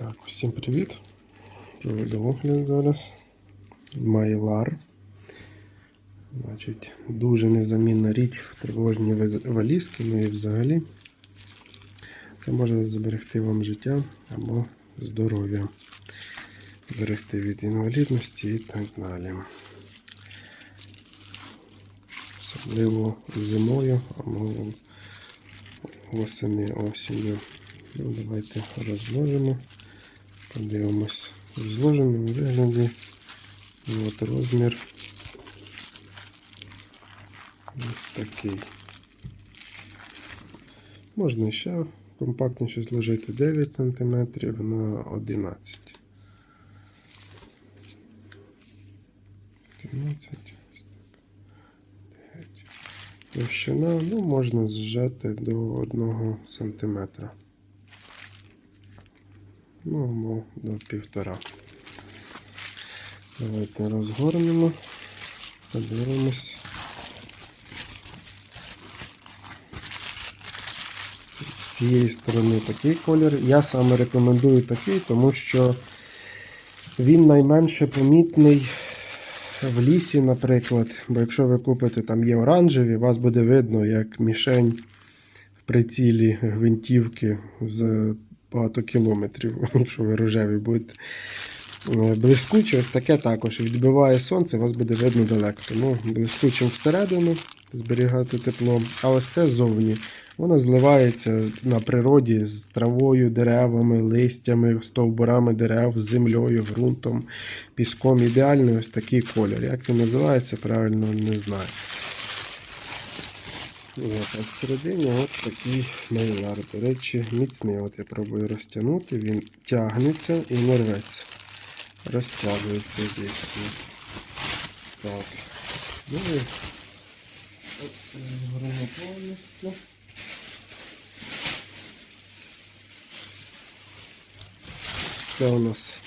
Так, усім привіт. Проведу огляд зараз. Майлар. Значить, дуже незамінна річ в тривожній валізки, ну і взагалі. Це може зберегти вам життя або здоров'я. Зберегти від інвалідності і так далі. Особливо зимою або восени осінню. Ну, давайте розложимо. Подивимось в зложеному вигляді. От розмір ось такий. Можна ще компактніше зложити 9 см на 11 11 ось 9. Товщина, ну, можна зжати до 1 см. Ну, або до півтора. Давайте розгорнемо, подивимось. З цієї сторони такий колір. Я саме рекомендую такий, тому що він найменше помітний в лісі, наприклад. Бо якщо ви купите там є оранжеві, вас буде видно, як мішень в прицілі гвинтівки з багато кілометрів, якщо ви рожеві будете. Е, Блискуче, ось таке також відбиває сонце, вас буде видно далеко. Тому блискучим всередину зберігати тепло. А ось це ззовні. Воно зливається на природі з травою, деревами, листями, стовбурами дерев, з землею, ґрунтом, піском. Ідеальний ось такий колір. Як він називається, правильно не знаю. От, а всередині от такий мейлар. До речі, міцний. От я пробую розтягнути, він тягнеться і не рветься. Розтягується дійсно. Так. Ну і от розгорнемо повністю. Це у нас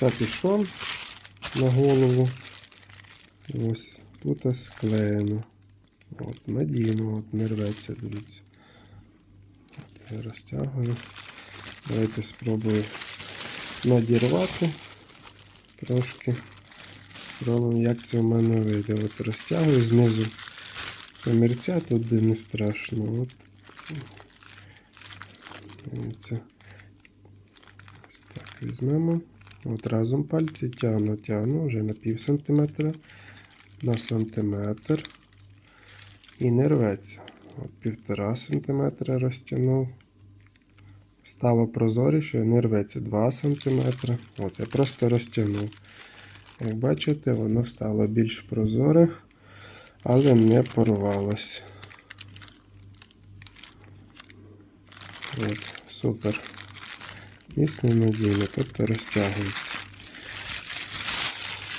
капюшон на голову. Ось тут склеєно. От, надійно, от, не рветься, дивіться. От, я розтягую. Давайте спробую надірвати трошки. Спробуємо, як це в мене вийде. От розтягую знизу комірця, тут де не страшно. От. Дивіться. Ось так візьмемо. От разом пальці тягну, тягну вже на пів сантиметра, на сантиметр. І не рветься. От півтора сантиметра розтягнув. Стало прозоріше, не рветься 2 см. От, я просто розтягнув. Як бачите, воно стало більш прозоре, але не порвалось. От, супер. Міцно надійно, тобто розтягується.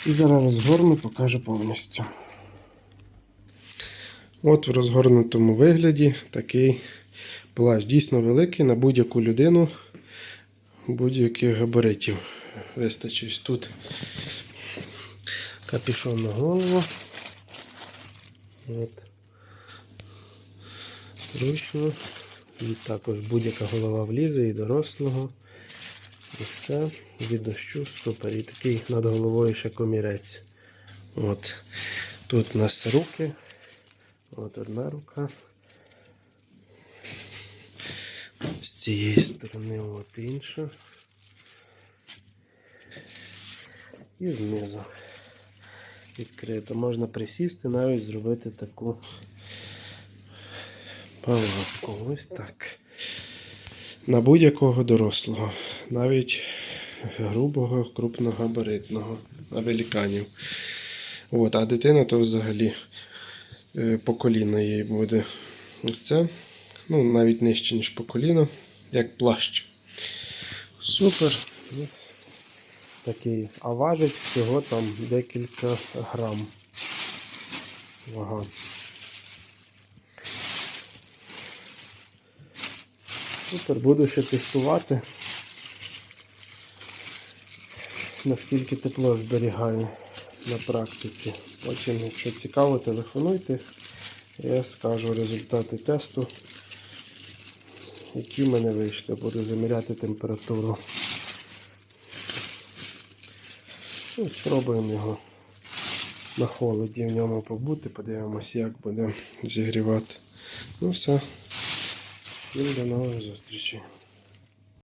І зараз розгорну, покажу повністю. От в розгорнутому вигляді такий плащ дійсно великий на будь-яку людину будь-яких габаритів. Вистачить тут капюшон на голову. От. Зручно. І також будь-яка голова влізе і дорослого. І все. Від дощу супер. І такий над головою ще комірець. От. Тут у нас руки. От одна рука. З цієї сторони от інша. І знизу відкрито. Можна присісти, навіть зробити таку палатку. Ось так. На будь-якого дорослого. Навіть грубого, крупногабаритного, на великанів. От, а дитина то взагалі по коліна їй буде. Ось це. Ну, навіть нижче, ніж по коліна, як плащ. Супер. Ось такий. А важить всього там декілька грам. Вага. Супер, буду ще тестувати. Наскільки тепло зберігаю на практиці. Потім, якщо цікаво, телефонуйте, я скажу результати тесту, які в мене вийшли, буду заміряти температуру. Ну, Спробуємо його на холоді в ньому побути, подивимось, як будемо зігрівати. Ну все. І до нових зустрічі.